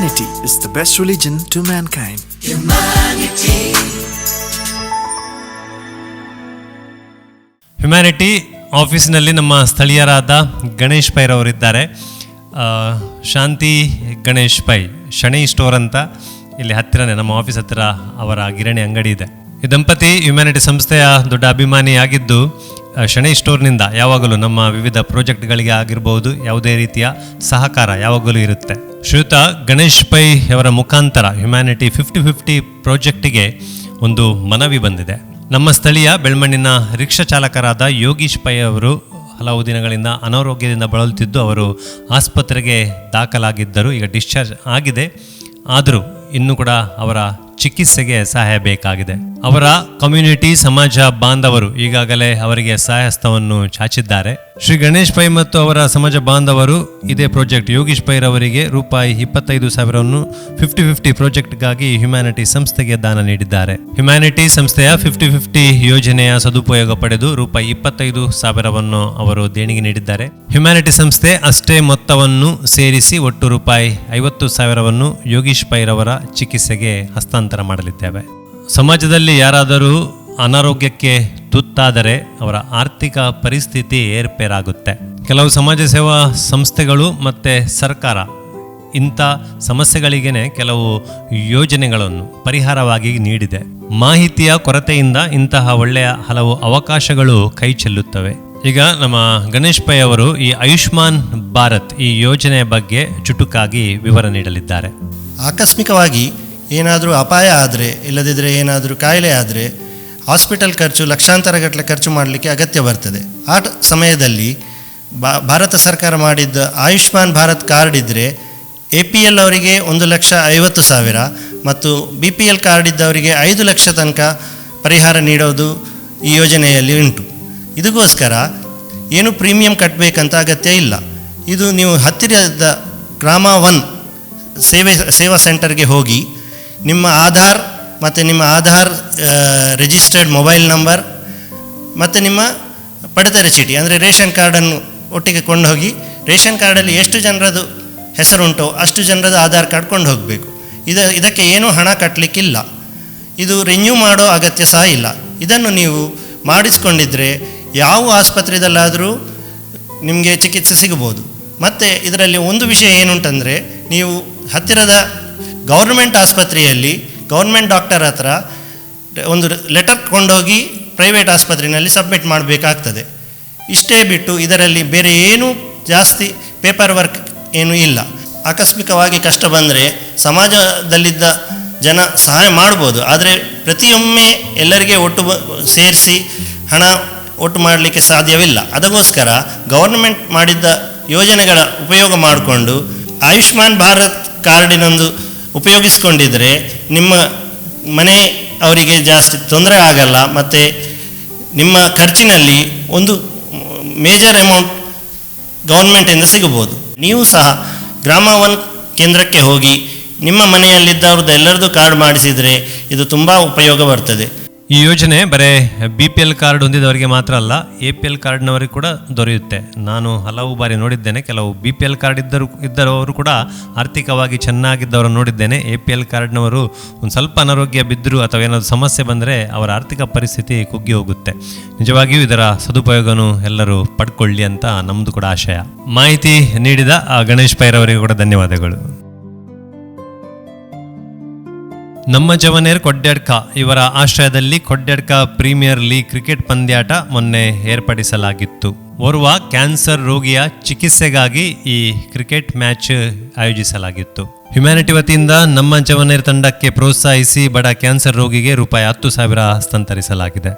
Humanity is the best religion to mankind. Humanity ಆಫೀಸ್ನಲ್ಲಿ ನಮ್ಮ ಸ್ಥಳೀಯರಾದ ಗಣೇಶ್ ಪೈರ್ ಅವರಿದ್ದಾರೆ ಆ, ಶಾಂತಿ ಗಣೇಶ್ ಪೈ ಶಣೈ ಸ್ಟೋರ್ ಅಂತ ಇಲ್ಲಿ ಹತ್ತಿರನೇ ನಮ್ಮ ಆಫೀಸ್ ಹತ್ತಿರ ಅವರ ಗಿರಣಿ ಅಂಗಡಿ ಇದೆ. ಈ ದಂಪತಿ ಹ್ಯುಮ್ಯಾನಿಟಿ ಸಂಸ್ಥೆಯ ದೊಡ್ಡ ಅಭಿಮಾನಿಯಾಗಿದ್ದು ಶಣೈ ಸ್ಟೋರ್ನಿಂದ ಯಾವಾಗಲೂ ನಮ್ಮ ವಿವಿಧ ಪ್ರಾಜೆಕ್ಟ್ಗಳಿಗೆ ಆಗಿರಬಹುದು ಯಾವುದೇ ರೀತಿಯ ಸಹಕಾರ ಯಾವಾಗಲೂ ಇರುತ್ತೆ. ಶ್ರೀಯುತ ಗಣೇಶ್ ಪೈ ಅವರ ಮುಖಾಂತರ ಹ್ಯುಮ್ಯಾನಿಟಿ ಫಿಫ್ಟಿ ಫಿಫ್ಟಿ ಪ್ರಾಜೆಕ್ಟಿಗೆ ಒಂದು ಮನವಿ ಬಂದಿದೆ. ನಮ್ಮ ಸ್ಥಳೀಯ ಬೆಳ್ಮಣ್ಣಿನ ರಿಕ್ಷಾ ಚಾಲಕರಾದ ಯೋಗೀಶ್ ಪೈ ಅವರು ಹಲವು ದಿನಗಳಿಂದ ಅನಾರೋಗ್ಯದಿಂದ ಬಳಲುತ್ತಿದ್ದು ಅವರು ಆಸ್ಪತ್ರೆಗೆ ದಾಖಲಾಗಿದ್ದರು, ಈಗ ಡಿಸ್ಚಾರ್ಜ್ ಆಗಿದೆ. ಆದರೂ ಇನ್ನೂ ಕೂಡ ಅವರ ಚಿಕಿತ್ಸೆಗೆ ಸಹಾಯ ಬೇಕಾಗಿದೆ. ಅವರ ಕಮ್ಯುನಿಟಿ, ಸಮಾಜ ಬಾಂಧವರು ಈಗಾಗಲೇ ಅವರಿಗೆ ಸಹಾಯಸ್ತವನ್ನು ಚಾಚಿದ್ದಾರೆ. ಶ್ರೀ ಗಣೇಶ್ ಪೈ ಮತ್ತು ಅವರ ಸಮಾಜ ಬಾಂಧವರು ಇದೇ ಪ್ರಾಜೆಕ್ಟ್ ಯೋಗೀಶ್ ಪೈರ್ ಅವರಿಗೆ ರೂಪಾಯಿ ಇಪ್ಪತ್ತೈದು ಸಾವಿರವನ್ನು ಫಿಫ್ಟಿ ಫಿಫ್ಟಿ ಪ್ರಾಜೆಕ್ಟ್ಗಾಗಿ ಹ್ಯುಮ್ಯಾನಿಟಿ ಸಂಸ್ಥೆಗೆ ದಾನ ನೀಡಿದ್ದಾರೆ. ಹ್ಯುಮ್ಯಾನಿಟಿ ಸಂಸ್ಥೆಯ ಫಿಫ್ಟಿ ಫಿಫ್ಟಿ ಯೋಜನೆಯ ಸದುಪಯೋಗ ಪಡೆದು ರೂಪಾಯಿ ಇಪ್ಪತ್ತೈದು ಸಾವಿರವನ್ನು ಅವರು ದೇಣಿಗೆ ನೀಡಿದ್ದಾರೆ. ಹ್ಯುಮ್ಯಾನಿಟಿ ಸಂಸ್ಥೆ ಅಷ್ಟೇ ಮೊತ್ತವನ್ನು ಸೇರಿಸಿ ಒಟ್ಟು ರೂಪಾಯಿ ಐವತ್ತು ಸಾವಿರವನ್ನು ಯೋಗೀಶ್ ಪೈರ್ ಅವರ ಚಿಕಿತ್ಸೆಗೆ ಹಸ್ತಾಂತರ ಮಾಡಲಿದ್ದೇವೆ. ಸಮಾಜದಲ್ಲಿ ಯಾರಾದರೂ ಅನಾರೋಗ್ಯಕ್ಕೆ ತುತ್ತಾದರೆ ಅವರ ಆರ್ಥಿಕ ಪರಿಸ್ಥಿತಿ ಏರ್ಪೇರಾಗುತ್ತೆ. ಕೆಲವು ಸಮಾಜ ಸೇವಾ ಸಂಸ್ಥೆಗಳು ಮತ್ತು ಸರ್ಕಾರ ಇಂಥ ಸಮಸ್ಯೆಗಳಿಗೇ ಕೆಲವು ಯೋಜನೆಗಳನ್ನು ಪರಿಹಾರವಾಗಿ ನೀಡಿದೆ. ಮಾಹಿತಿಯ ಕೊರತೆಯಿಂದ ಇಂತಹ ಒಳ್ಳೆಯ ಹಲವು ಅವಕಾಶಗಳು ಕೈ ಚೆಲ್ಲುತ್ತವೆ. ಈಗ ನಮ್ಮ ಗಣೇಶ್ ಪೈ ಅವರು ಈ ಆಯುಷ್ಮಾನ್ ಭಾರತ್ ಈ ಯೋಜನೆಯ ಬಗ್ಗೆ ಚುಟುಕಾಗಿ ವಿವರ ನೀಡಲಿದ್ದಾರೆ. ಆಕಸ್ಮಿಕವಾಗಿ ಏನಾದರೂ ಅಪಾಯ ಆದರೆ ಇಲ್ಲದಿದ್ದರೆ ಏನಾದರೂ ಕಾಯಿಲೆ ಆದರೆ, ಹಾಸ್ಪಿಟಲ್ ಖರ್ಚು, ಲಕ್ಷಾಂತರ ಗಟ್ಟಲೆ ಖರ್ಚು ಮಾಡಲಿಕ್ಕೆ ಅಗತ್ಯ ಬರ್ತದೆ. ಆ ಸಮಯದಲ್ಲಿ ಭಾರತ ಸರ್ಕಾರ ಮಾಡಿದ್ದ ಆಯುಷ್ಮಾನ್ ಭಾರತ್ ಕಾರ್ಡ್ ಇದ್ದರೆ ಎ ಪಿ ಎಲ್ ಅವರಿಗೆ ಒಂದು ಲಕ್ಷ ಐವತ್ತು ಸಾವಿರ ಮತ್ತು ಬಿ ಪಿ ಎಲ್ ಕಾರ್ಡ್ ಇದ್ದವರಿಗೆ ಐದು ಲಕ್ಷ ತನಕ ಪರಿಹಾರ ನೀಡೋದು ಈ ಯೋಜನೆಯಲ್ಲಿ ಉಂಟು. ಇದಕ್ಕೋಸ್ಕರ ಏನು ಪ್ರೀಮಿಯಂ ಕಟ್ಟಬೇಕಂತ ಅಗತ್ಯ ಇಲ್ಲ. ಇದು ನೀವು ಹತ್ತಿರದ ಗ್ರಾಮ ಒನ್ ಸೇವೆ, ಸೇವಾ ಸೆಂಟರ್ಗೆ ಹೋಗಿ ನಿಮ್ಮ ಆಧಾರ್ ಮತ್ತು ನಿಮ್ಮ ಆಧಾರ್ ರಿಜಿಸ್ಟರ್ಡ್ ಮೊಬೈಲ್ ನಂಬರ್ ಮತ್ತು ನಿಮ್ಮ ಪಡಿತರ ಚೀಟಿ ಅಂದರೆ ರೇಷನ್ ಕಾರ್ಡನ್ನು ಒಟ್ಟಿಗೆ ಕೊಂಡು ಹೋಗಿ ರೇಷನ್ ಕಾರ್ಡಲ್ಲಿ ಎಷ್ಟು ಜನರದು ಹೆಸರುಂಟೋ ಅಷ್ಟು ಜನರದ್ದು ಆಧಾರ್ ಕಾರ್ಡ್ ಕೊಂಡು ಹೋಗಬೇಕು ಇದ, ಇದಕ್ಕೆ ಏನೂ ಹಣ ಕಟ್ಟಲಿಕ್ಕಿಲ್ಲ ಇದು ರಿನ್ಯೂ ಮಾಡೋ ಅಗತ್ಯ ಸಹ ಇಲ್ಲ. ಇದನ್ನು ನೀವು ಮಾಡಿಸ್ಕೊಂಡಿದ್ರೆ ಯಾವ ಆಸ್ಪತ್ರೆದಲ್ಲಾದರೂ ನಿಮಗೆ ಚಿಕಿತ್ಸೆ ಸಿಗಬಹುದು. ಮತ್ತು ಇದರಲ್ಲಿ ಒಂದು ವಿಷಯ ಏನುಂಟಂದರೆ, ನೀವು ಹತ್ತಿರದ ಗೌರ್ಮೆಂಟ್ ಆಸ್ಪತ್ರೆಯಲ್ಲಿ ಗೌರ್ಮೆಂಟ್ ಡಾಕ್ಟರ್ ಹತ್ರ ಒಂದು ಲೆಟರ್ ಕೊಂಡೋಗಿ ಪ್ರೈವೇಟ್ ಆಸ್ಪತ್ರೆಯಲ್ಲಿ ಸಬ್ಮಿಟ್ ಮಾಡಬೇಕಾಗ್ತದೆ. ಇಷ್ಟೇ ಬಿಟ್ಟು ಇದರಲ್ಲಿ ಬೇರೆ ಏನೂ ಜಾಸ್ತಿ ಪೇಪರ್ ವರ್ಕ್ ಏನೂ ಇಲ್ಲ. ಆಕಸ್ಮಿಕವಾಗಿ ಕಷ್ಟ ಬಂದರೆ ಸಮಾಜದಲ್ಲಿದ್ದ ಜನ ಸಹಾಯ ಮಾಡ್ಬೋದು. ಆದರೆ ಪ್ರತಿಯೊಮ್ಮೆ ಎಲ್ಲರಿಗೆ ಒಟ್ಟು ಸೇರಿಸಿ ಹಣ ಒಟ್ಟು ಮಾಡಲಿಕ್ಕೆ ಸಾಧ್ಯವಿಲ್ಲ. ಅದಕ್ಕೋಸ್ಕರ ಗೌರ್ಮೆಂಟ್ ಮಾಡಿದ್ದ ಯೋಜನೆಗಳ ಉಪಯೋಗ ಮಾಡಿಕೊಂಡು ಆಯುಷ್ಮಾನ್ ಭಾರತ್ ಕಾರ್ಡಿನೊಂದು ಉಪಯೋಗಿಸ್ಕೊಂಡಿದ್ರೆ ನಿಮ್ಮ ಮನೆ ಅವರಿಗೆ ಜಾಸ್ತಿ ತೊಂದರೆ ಆಗಲ್ಲ, ಮತ್ತು ನಿಮ್ಮ ಖರ್ಚಿನಲ್ಲಿ ಒಂದು ಮೇಜರ್ ಅಮೌಂಟ್ ಗೌರ್ಮೆಂಟಿಂದ ಸಿಗಬಹುದು. ನೀವು ಸಹ ಗ್ರಾಮ ಒನ್ ಕೇಂದ್ರಕ್ಕೆ ಹೋಗಿ ನಿಮ್ಮ ಮನೆಯಲ್ಲಿದ್ದವ್ರದ್ದು ಎಲ್ಲರದ್ದು ಕಾರ್ಡ್ ಮಾಡಿಸಿದರೆ ಇದು ತುಂಬ ಉಪಯೋಗ ಬರ್ತದೆ. ಈ ಯೋಜನೆ ಬರೀ ಬಿ ಪಿ ಎಲ್ ಕಾರ್ಡ್ ಹೊಂದಿದವರಿಗೆ ಮಾತ್ರ ಅಲ್ಲ ಎ ಪಿ ಎಲ್ ಕಾರ್ಡ್ನವರಿಗೆ ಕೂಡ ದೊರೆಯುತ್ತೆ. ನಾನು ಹಲವು ಬಾರಿ ನೋಡಿದ್ದೇನೆ, ಕೆಲವು ಬಿ ಪಿ ಎಲ್ ಕಾರ್ಡ್ ಇದ್ದರು ಇದ್ದರವರು ಕೂಡ ಆರ್ಥಿಕವಾಗಿ ಚೆನ್ನಾಗಿದ್ದವರು ನೋಡಿದ್ದೇನೆ. ಎ ಪಿ ಎಲ್ ಕಾರ್ಡ್ನವರು ಒಂದು ಸ್ವಲ್ಪ ಅನಾರೋಗ್ಯ ಬಿದ್ದರೂ ಅಥವಾ ಏನಾದರೂ ಸಮಸ್ಯೆ ಬಂದರೆ ಅವರ ಆರ್ಥಿಕ ಪರಿಸ್ಥಿತಿ ಕುಗ್ಗಿ ಹೋಗುತ್ತೆ. ನಿಜವಾಗಿಯೂ ಇದರ ಸದುಪಯೋಗನು ಎಲ್ಲರೂ ಪಡ್ಕೊಳ್ಳಿ ಅಂತ ನಮ್ಮದು ಕೂಡ ಆಶಯ. ಮಾಹಿತಿ ನೀಡಿದ ಗಣೇಶ್ ಪೈರವರಿಗೆ ಕೂಡ ಧನ್ಯವಾದಗಳು. ನಮ್ಮ ಜವನೇರ್ ಕೊಡ್ಯಡ್ಕ. ಇವರ ಆಶ್ರಯದಲ್ಲಿ ಕೊಡ್ಯಡ್ಕ ಪ್ರೀಮಿಯರ್ ಲೀಗ್ ಕ್ರಿಕೆಟ್ ಪಂದ್ಯಾಟ ಮೊನ್ನೆ ಏರ್ಪಡಿಸಲಾಗಿತ್ತು. ಓರ್ವ ಕ್ಯಾನ್ಸರ್ ರೋಗಿಯ ಚಿಕಿತ್ಸೆಗಾಗಿ ಈ ಕ್ರಿಕೆಟ್ ಮ್ಯಾಚ್ ಆಯೋಜಿಸಲಾಗಿತ್ತು. ಹ್ಯುಮ್ಯಾನಿಟಿ ವತಿಯಿಂದ ನಮ್ಮ ಜವನೇರ್ ತಂಡಕ್ಕೆ ಪ್ರೋತ್ಸಾಹಿಸಿ ಬಡ ಕ್ಯಾನ್ಸರ್ ರೋಗಿಗೆ ರೂಪಾಯಿ ಹತ್ತು ಸಾವಿರ ಹಸ್ತಾಂತರಿಸಲಾಗಿದೆ.